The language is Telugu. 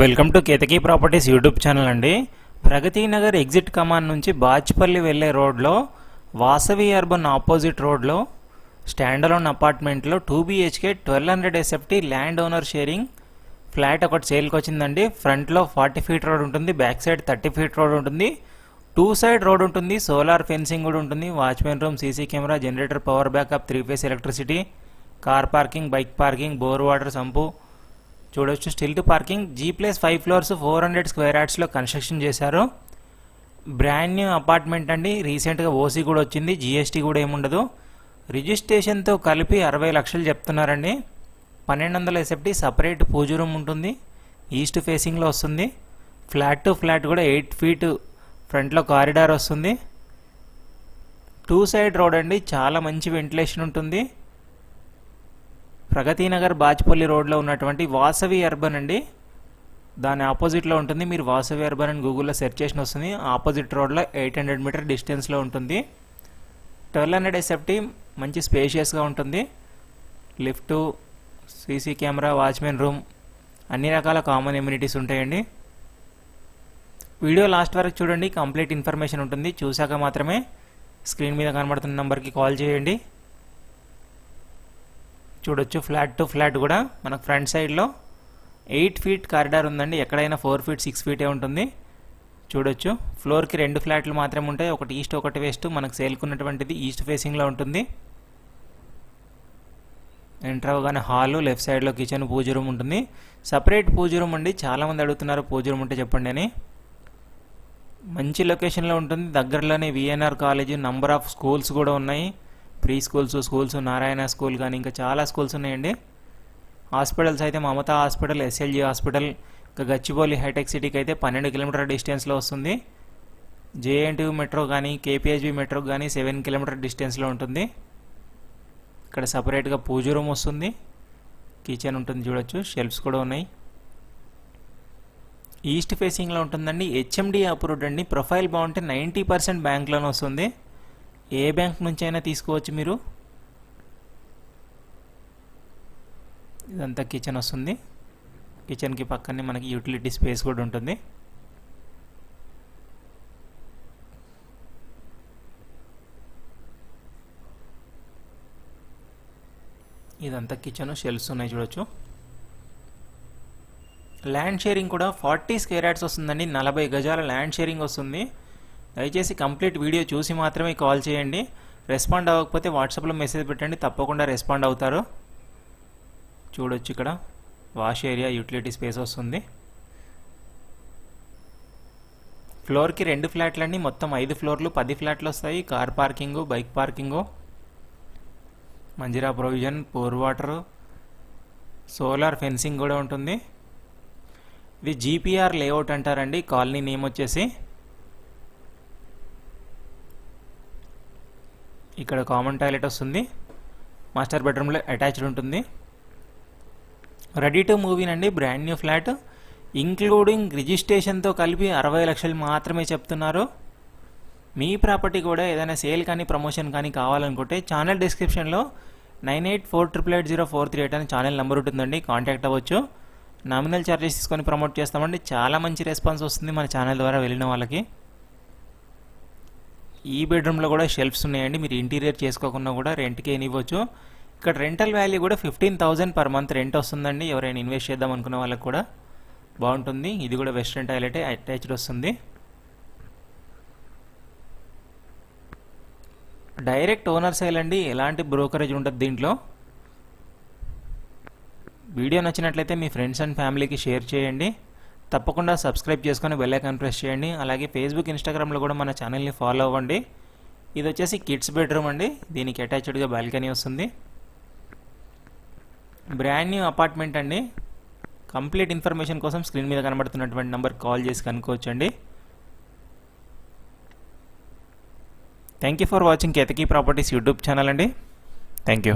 Welcome to Ketaki Properties YouTube channel అండి. ప్రగతి నగర్ ఎగ్జిట్ కమాన్ నుంచి బాచ్పల్లి వెళ్ళే రోడ్లో వాసవి అర్బన్ ఆపోజిట్ రోడ్లో స్టాండలోన్ అపార్ట్మెంట్లో two BHK twelve hundred SFT land owner sharing flat ఒకటి సేల్కి వచ్చిందండి. ఫ్రంట్లో ఫార్టీ ఫీట్ రోడ్ ఉంటుంది back side thirty feet road ఉంటుంది. టూ సైడ్ రోడ్ ఉంటుంది సోలార్ ఫెన్సింగ్ కూడా ఉంటుంది. Watchman room CC camera generator power backup three phase electricity car parking bike parking bore water sump చూడొచ్చు. Stilt to parking G plus five floors four hundred square యార్డ్స్లో construction చేశారు. బ్రాండ్ న్యూ అపార్ట్మెంట్ అండి. రీసెంట్గా ఓసీ కూడా వచ్చింది. జీఎస్టీ కూడా ఏముండదు రిజిస్ట్రేషన్తో కలిపి అరవై లక్షలు చెప్తున్నారండి. పన్నెండు వందల ఎసెప్టీ సపరేట్ పూజ రూమ్ ఉంటుంది. ఈస్ట్ ఫేసింగ్లో వస్తుంది. ఫ్లాట్ టు ఫ్లాట్ కూడా ఎయిట్ ఫీట్ ఫ్రంట్లో కారిడార్ వస్తుంది. టూ సైడ్ రోడ్ అండి. చాలా మంచి వెంటిలేషన్ ఉంటుంది. ప్రగతి నగర్ బాజ్పల్లి రోడ్లో ఉన్నటువంటి వాసవి అర్బన్ అండి. దాని ఆపోజిట్లో ఉంటుంది. మీరు వాసవి అర్బన్ అని గూగుల్లో సెర్చ్ చేసిన వస్తుంది. ఆపోజిట్ రోడ్లో ఎయిట్ హండ్రెడ్ మీటర్ డిస్టెన్స్లో ఉంటుంది. ట్వెల్వ్ హండ్రెడ్ ఎస్ఎఫ్టీ మంచి స్పేషియస్గా ఉంటుంది. Lift CC camera watchman room అన్ని రకాల కామన్ ఎమ్యూనిటీస్ ఉంటాయండి. వీడియో లాస్ట్ వరకు చూడండి. కంప్లీట్ ఇన్ఫర్మేషన్ ఉంటుంది. చూశాక మాత్రమే స్క్రీన్ మీద కనబడుతున్న నెంబర్కి కాల్ చేయండి. చూడొచ్చు. ఫ్లాట్ టు ఫ్లాట్ కూడా మనకు ఫ్రంట్ సైడ్లో ఎయిట్ ఫీట్ కారిడార్ ఉందండి. ఎక్కడైనా ఫోర్ ఫీట్ సిక్స్ ఫీటే ఉంటుంది. చూడొచ్చు. ఫ్లోర్కి రెండు ఫ్లాట్లు మాత్రమే ఉంటాయి. ఒకటి ఈస్ట్ ఒకటి వెస్ట్ మనకు సేల్కున్నటువంటిది ఈస్ట్ ఫేసింగ్లో ఉంటుంది. ఎంటర్ అవగానే హాలు లెఫ్ట్ సైడ్లో కిచెన్ పూజ రూమ్ ఉంటుంది. సపరేట్ పూజ రూమ్ అండి. చాలామంది అడుగుతున్నారు పూజ రూమ్ ఉంటే చెప్పండి అని. మంచి లొకేషన్లో ఉంటుంది. దగ్గరలోనే VNR college number of schools కూడా ఉన్నాయి. Pre schools schools Narayana school కానీ ఇంకా చాలా స్కూల్స్ ఉన్నాయండి. హాస్పిటల్స్ అయితే మమతా హాస్పిటల్ ఎస్ఎల్జీ హాస్పిటల్ ఇంకా గచ్చిబౌలి హైటెక్ సిటీకి అయితే పన్నెండు కిలోమీటర్ డిస్టెన్స్లో వస్తుంది. జేఎన్టీయూ మెట్రో కానీ కేపీహెచ్బి మెట్రో కానీ సెవెన్ కిలోమీటర్ డిస్టెన్స్లో ఉంటుంది. ఇక్కడ సపరేట్గా పూజ రూమ్ వస్తుంది. కిచెన్ ఉంటుంది చూడొచ్చు షెల్ఫ్స్ కూడా ఉన్నాయి. ఈస్ట్ ఫేసింగ్లో ఉంటుందండి హెచ్ఎండి అప్రూవ్డ్ అండి ప్రొఫైల్ బాగుంటే నైంటీ పర్సెంట్ బ్యాంక్ లోన్ వస్తుంది. ఏ బ్యాంక్ నుంచి అయినా తీసుకోవచ్చు మీరు. ఇదంతా కిచెన్ వస్తుంది. కిచెన్కి పక్కనే మనకి యూటిలిటీ స్పేస్ కూడా ఉంటుంది. ఇదంతా కిచెన్ షెల్ఫ్స్ ఉన్నాయి చూడొచ్చు. ల్యాండ్ షేరింగ్ కూడా ఫార్టీ స్క్వేర్ యాడ్స్ వస్తుందండి. నలభై గజాల ల్యాండ్ షేరింగ్ వస్తుంది. దయచేసి కంప్లీట్ వీడియో చూసి మాత్రమే కాల్ చేయండి. రెస్పాండ్ అవ్వకపోతే వాట్సాప్లో మెసేజ్ పెట్టండి. తప్పకుండా రెస్పాండ్ అవుతారు. చూడొచ్చు ఇక్కడ. వాష్ ఏరియా యూటిలిటీ స్పేస్ వస్తుంది. ఫ్లోర్కి రెండు ఫ్లాట్లన్నీ మొత్తం ఐదు ఫ్లోర్లు పది ఫ్లాట్లు వస్తాయి. Car parking bike parking. Manjira provision bore water. Solar fencing కూడా ఉంటుంది. ఇది జీపీఆర్ లేఅవుట్ అంటారండి. కాలనీ నేమ్ వచ్చేసి. ఇక్కడ కామన్ టాయిలెట్ వస్తుంది. మాస్టర్ బెడ్రూమ్లో అటాచ్డ్ ఉంటుంది. రెడీ టు మూవీనండి బ్రాండ్ న్యూ ఫ్లాట్ ఇంక్లూడింగ్ రిజిస్ట్రేషన్తో కలిపి అరవై లక్షలు మాత్రమే చెప్తున్నారు. మీ ప్రాపర్టీ కూడా ఏదైనా సేల్ కానీ ప్రమోషన్ కానీ కావాలనుకుంటే ఛానల్ డిస్క్రిప్షన్లో nine eight four triple eight zero four three eight అని ఛానల్ నెంబర్ ఉంటుందండి. కాంటాక్ట్ అవ్వచ్చు. నామినల్ ఛార్జెస్ తీసుకొని ప్రమోట్ చేస్తామండి. చాలా మంచి రెస్పాన్స్ వస్తుంది మన ఛానల్ ద్వారా వెళ్ళిన వాళ్ళకి. ఈ బెడ్రూమ్లో కూడా షెల్ఫ్స్ ఉన్నాయండి. మీరు ఇంటీరియర్ చేసుకోకుండా కూడా రెంట్కి ఇవ్వచ్చు ఇక్కడ రెంటల్ వాల్యూ కూడా fifteen thousand per month rent వస్తుందండి. ఎవరైనా ఇన్వెస్ట్ చేద్దాం అనుకున్న వాళ్ళకి కూడా బాగుంటుంది. ఇది కూడా వెస్ట్రన్ టాయిలెటే అటాచ్డ్ వస్తుంది. డైరెక్ట్ ఓనర్ సేల్ అండి. ఎలాంటి బ్రోకరేజ్ ఉంటుంది దీంట్లో? వీడియో నచ్చినట్లయితే మీ ఫ్రెండ్స్ అండ్ ఫ్యామిలీకి షేర్ చేయండి. తప్పకుండా సబ్స్క్రైబ్ చేసుకొని బెల్లైకాన్ ప్రెస్ చేయండి. అలాగే ఫేస్బుక్ ఇన్స్టాగ్రామ్లో కూడా మన ఛానల్ని ఫాలో అవ్వండి. ఇది వచ్చేసి కిడ్స్ బెడ్రూమ్ అండి. దీనికి అటాచ్డ్గా బాల్కనీ వస్తుంది. బ్రాండ్ న్యూ అపార్ట్మెంట్ అండి. కంప్లీట్ ఇన్ఫర్మేషన్ కోసం స్క్రీన్ మీద కనబడుతున్నటువంటి నెంబర్ కాల్ చేసి కనుక్కోవచ్చండి. Thank you for watching Ketaki properties YouTube channel అండి. Thank you